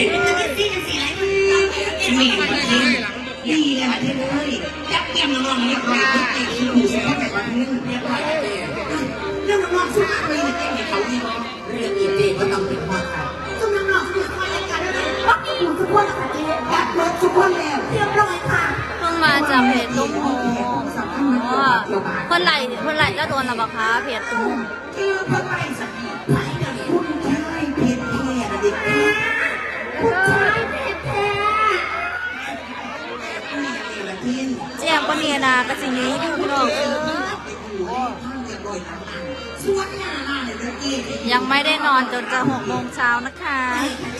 นี่เป็นสีอะไรนี่ประเทศนี่แหละประเทศเลยจับเตรียมน้องๆเรียบร้อยเด็กที่หูเสียแต่วันนี้เรียบร้อยเรื่องน้องสุดมากเลยเด็กเขาดีเรื่องอีเด็กก็ต้องเป็นว่าค่ะก็น้องๆสุดมากเลยกันนะวัดอยู่ทุกคนค่ะเจ๊วัดรถทุกคนแล้วเรียบร้อยค่ะเพิ่งมาจากเพจตุ้มโฮอ๋อเพิ่นไหลเพิ่นไหลก็โดนแล้วปะคะเพจตุ้มคือเพื่อไปสัก นี่ยนะกระสิงนี้อยู่พี่น้องเออยังไม่ได้นอนจนจะหกโมงเช้านะคะ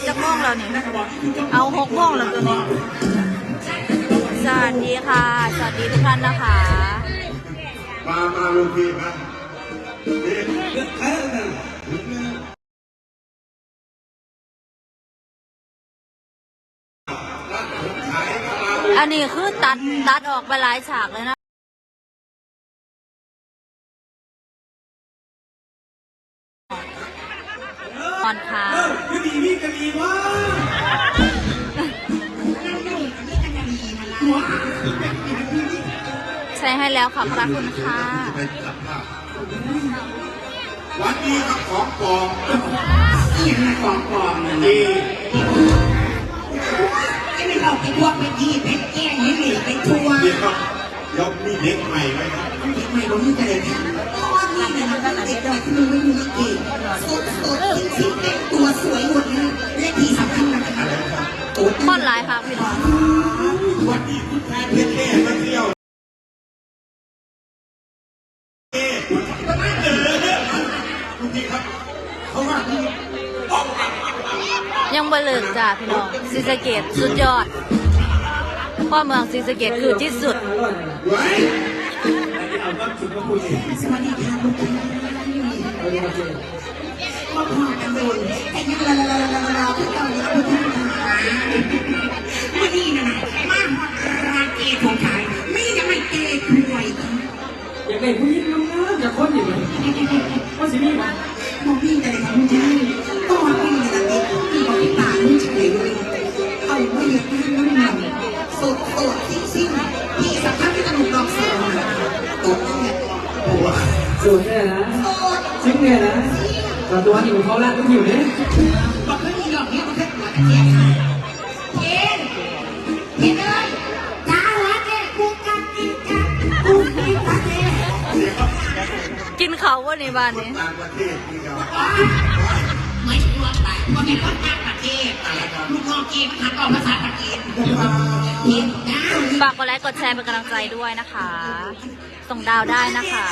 จะโมงแล้วนี่ยเอาหกโมงแล้วตัวนี้สวัสดีค่ะ สวัสดีทุกท่านนะคะ มา มาลุงพี่มา อันนี้คือตัดตัดออกไปหลายฉากเลยนะตอนค่ะก็ดีนี่ก็ดีวะใช้ให้แล้วขอบพระคุณค่ะวันนี้ก็ของปลอมยังมาของปลอมนะดีจะไม่ เอาไปพวกไปยี่ไปแก้งให้หนีไปทัวร์เดี๋ยวก็ยกมีเด็กใหม่ไว้ครับเด็กใหม่ผมจะเลยค่ะเพราะว่านี่เนี่ยมันเด็กดอกที่มึงไม่มีลิเกสดสดจริงจริงแต่งตัวสวยหมดเลยและที่สำคัญนะคะตัวม่อนหลายค่ะพี่น้องวันนี้คุณชายเพชรแม่มาเที่ยว ยังบ่เลิกจ้าพี่น้องศรีสะเกดสุดยอดพ่อเมืองศรีสะเกดคือที่สุดไว้สวัสดีค่ะลูกค้าก็พอกันโดนแต่ยังละละละละละที่เราอยู่กับท่านค่ะเมื่อนี้นะนะมาราเกตของขายไม่ยังไม่เกย์รวยค่ะอยากได้ผู้หญิงงามๆอยากคนอย่างนี้ว่าสิมีบ่มองพี่แต่ของใช่ตอนพี่นะเแต่ตัวนี้ของเขาละต้องอยู่เนี่ยบอกไม่มีหรอกเนี่ยมันแค่หัวกระเทียมค่ะเย็นเย็นเลยจ้าละเจ๊กูกันกินกันกูกินกันเจ๊กินเขาว่าในบ้านนี้ต่างประเทศนี่ครับไม่ใช่ว่าแต่ว่าเป็นคนต่างประเทศลูกน้องเกมหันออกภาษาตะเกียบเย็นจ้าฝากกดไลค์กดแชร์เป็นกำลังใจด้วยนะคะ ส่งดาวได้นะคะ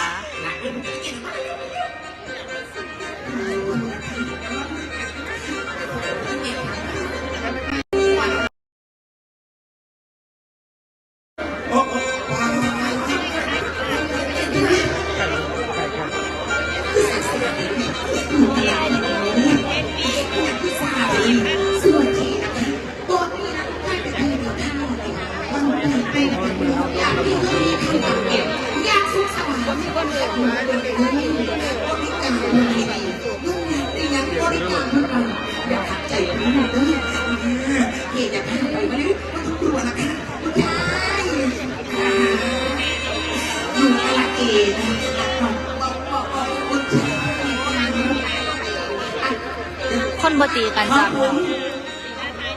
คนบตีกันขอจ้าบคุณ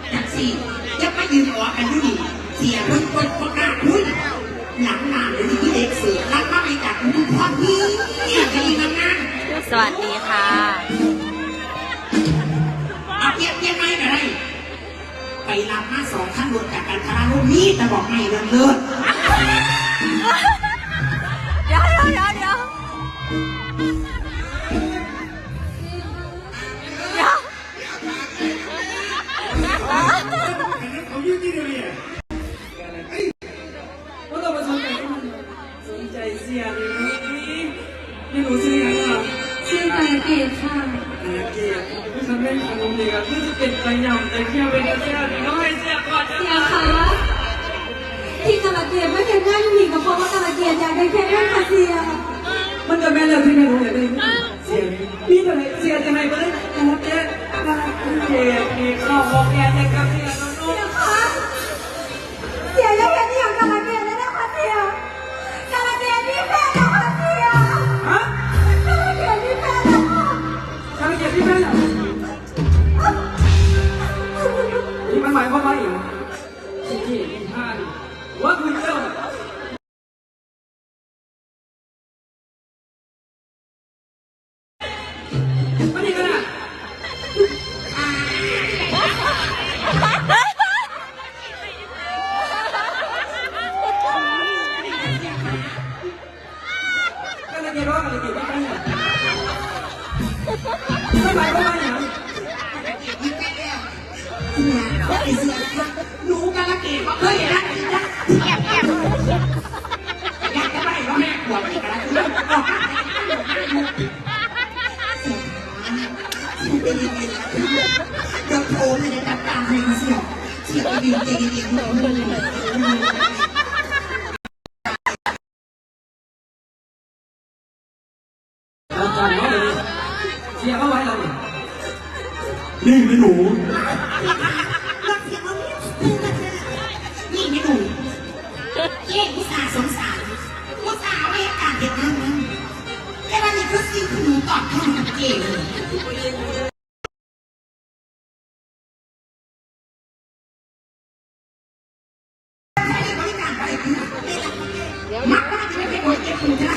แท็กซี่จะไปยืนหัวกันดูดิเสียเพิ่งคนคนหน้าคุยหลังหน้าเดี๋ยวนี้เด็กเสือรักมากไปจากคุณพ่อพี่จะยิงกันนะสวัสดีค่ะเอาเทียบเทียบไม่กันไรไปรับมาสองขั้นรถจากการคาราโลมีแต่บอกไม่เลิศเลิศ กับพ่อว่ากระเกียดอยากได้แค่เงินค่ะเซียมันจะแม่เลยที่แม่รู้เลยเสียนี่เท่าไหร่เสียจะไห้ไปเลยโอ้เจ๊เกียรติเข้าห้องแอร์แต่กับเสียน้องเดี๋ยวคะเสียแล้ว กี่เสือค่ะหนูกาลเกตว่าเคยเห็นนะแอบแอบอยากจะไปว่าแม่หัวไม่กระไรเรื่องออกเสียขาเสียเป็นยังไงล่ะเดี๋ยวโทรไม่ได้จับตาเสียเสียไปยืนใจเชี่ยเราจำไว้เลยเสียเขาไว้เราเนี่ยนี่ไม่หนู เย่าสงสารผู้สาวไม่การเด็กนั่นนั่นแต่วันนี้คือสิ่งที่หนูตอบแทนกับเก๋เลยใช้บริการอะไรคือมักว่าจะไม่เป็นคนเก็บคุณจ้า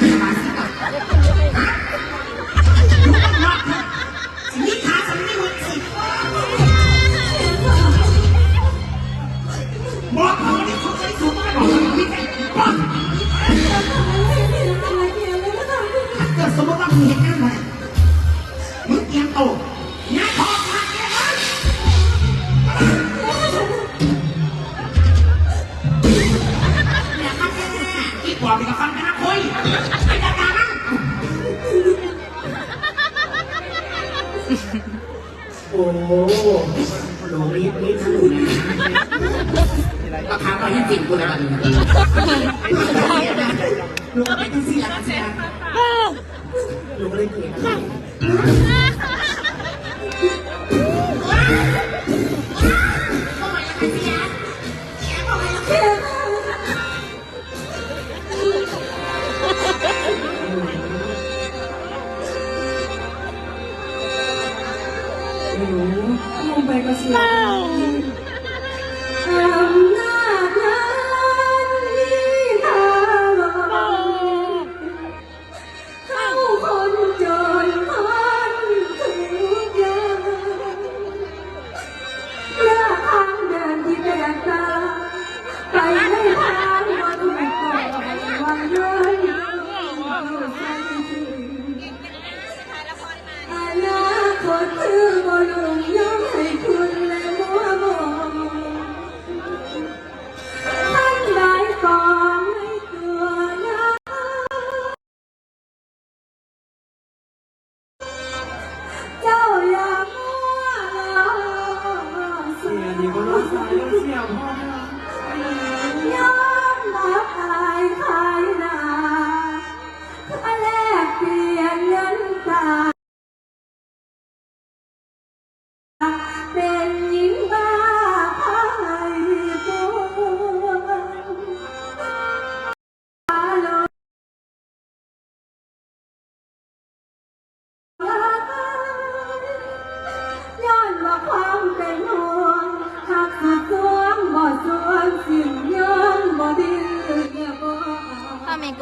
กว่ามีกับฟังกันนะคุยไอ้ดาดานั่งโอ้โหโรงเรียนนี้ทะลุนะราคาก็ให้จริงกูเลยบัดนี้ลูกเป็นที่สี่ล้านเสียลูกเลยเกลียด ยย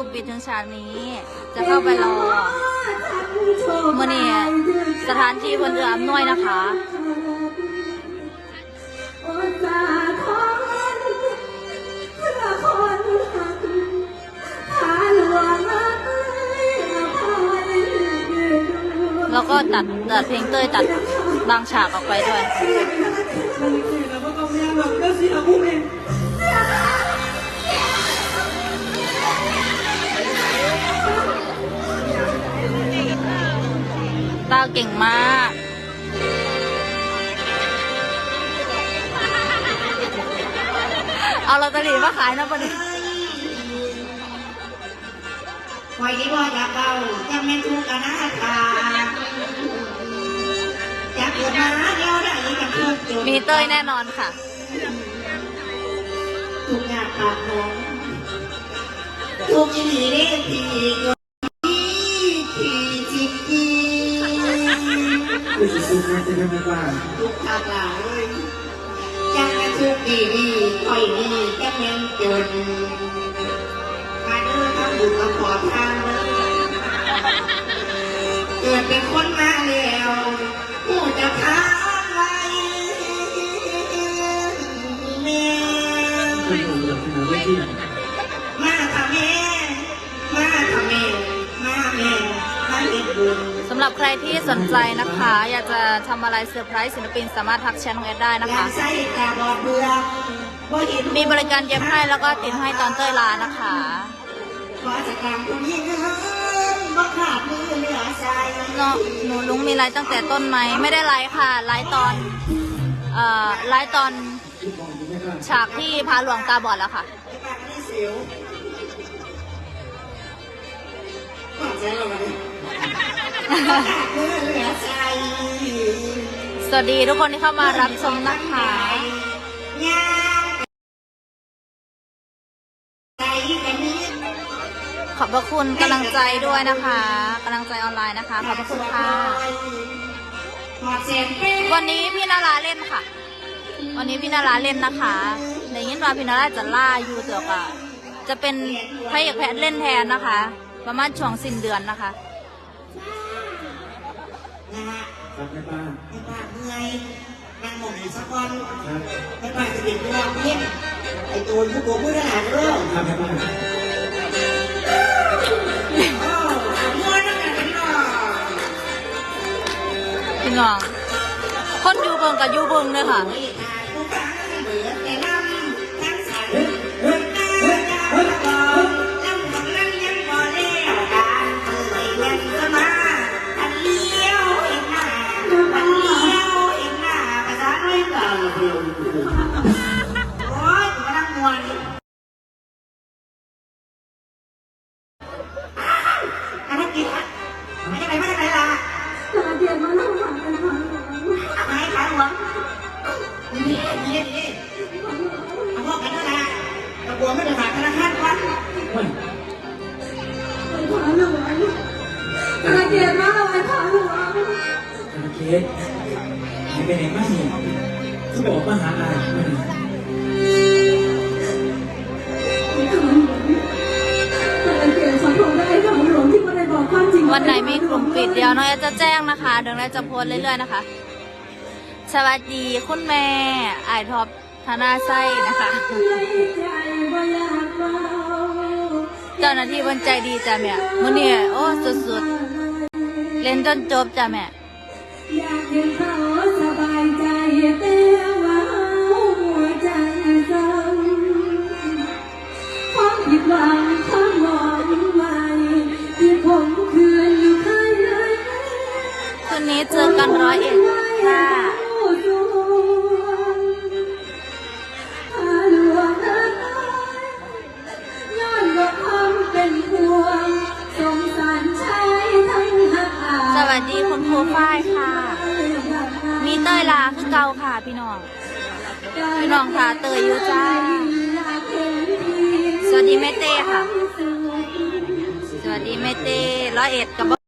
กลุ่มปิดถึงฉากนี้ จะเข้าไปรอมื้อนี้สถานที่เพิ่นเอื้ออำนวยนะคะโอสาทอนเพื่อคนหักขาหลวงเอ้ยพายดูแล้วก็ตัดตัดเพลงเต้ยตัดบางฉากออกไปด้วย ต้าเก่งมาก เอาลอตเตอรี่มาขายนะปะนี่ยคอยดีบ่อยากเบาจะไม่ทุกข์กันนะค่ะจักเกิดมาเดียวได้กับทุกจุดมีเต้ยแน่นอนค่ะ ทุกงานปากน้องทุกอีเล่ที่ คือสุดๆนะจะไม่บ้านทุกทางหลังเลยยังกระทุกดีดีคอยดีก็ยังจนมาเดินทำบุญมาขอทานเลยเกิดเป็นคนมาแล้วผู้จะทานไว้แม่มาทำแม่มาทำแม่มาแม่มาเด็กบุญ สำหรับใครที่สนใจนะคะ อยากจะทำอะไรเซอร์ไพรส์ศิลปินสามารถทักแชทน้องเอสได้นะคะ มีบริการเย็บให้แล้วก็ติดให้ตอนเต้ยลานะคะเนาดมือเหนาะหนูลุงมีไลฟ์ตั้งแต่ต้นไหมไม่ได้ไลฟ์ค่ะไลฟ์ตอนเอ่อไลฟ์ตอนฉากที่พาหลวงตาบอดแล้วค่ะเสียวขอใจเราเลย สวัสดีทุกคนที่เข้ามารับชมนะคะขอบพระคุณกำลังใจด้วยนะคะกำลังใจออนไลน์นะคะ ขอบพระคุณค่ะ วันนี้พี่นาราเล่นค่ะ วันนี้พี่นาราเล่นนะคะในยินว่าพี่นาราจะล่าอยู่เตือกอะจะเป็นพระเอกแพทเล่นแทนนะคะ ประมาณช่วงสิ้นเดือนนะคะ นะฮะครับแม่บ้านไม่ป้ากเมื่อยนั่งหมองอีกสักวันครับไม่ป้าจะเดิ่งตัวเพี้ยนไอ้ตัวผู้โกงผู้ทหารเริ่มครับแม่บ้าอ้าวม้วนนั่งกันหน่อยพี่น้อง คนอยู่เบิงกับอยู่เบิงเลยค่ะ โอ้ย โอเคไหนไปไหนมาเนี่ยเขาบอกมาหาอาเนี่ยไปขอหาอโทษได้ขอหลวงที่ไม่ได้บอกความจริงวันไหนมีกลุ่มปิดเดี๋ยวน้องเอสจะแจ้งนะคะเดี๋ยวน้องเอสจะโพสเรื่อยๆนะคะ สวัสดีคุณแม่ไอายท็อปธนาไส้นะคะเจ้าหน้าที่บนใจดีจ้ะแม่มื้อนี้โอ้สุดๆ เล่นจนจบจ้ะแม่ อยากเห็นเขาสบายใจแต่ว่าหัวใจสั่นความผิดหวังความหวังไว้ที่ผมคืนอยู่ข้างในคืนนี้เจอกันร้อยเอ็ดค่ะสงสารชายทั้งหักอาสวัสดีคุณครูฝ้าย มีเต้ยลาคือเก่าค่ะพี่น้อง พี่น้องค่ะเตยอยู่จ้า สวัสดีแม่เต้ค่ะ สวัสดีแม่เต้ร้อยเอ็ดกับ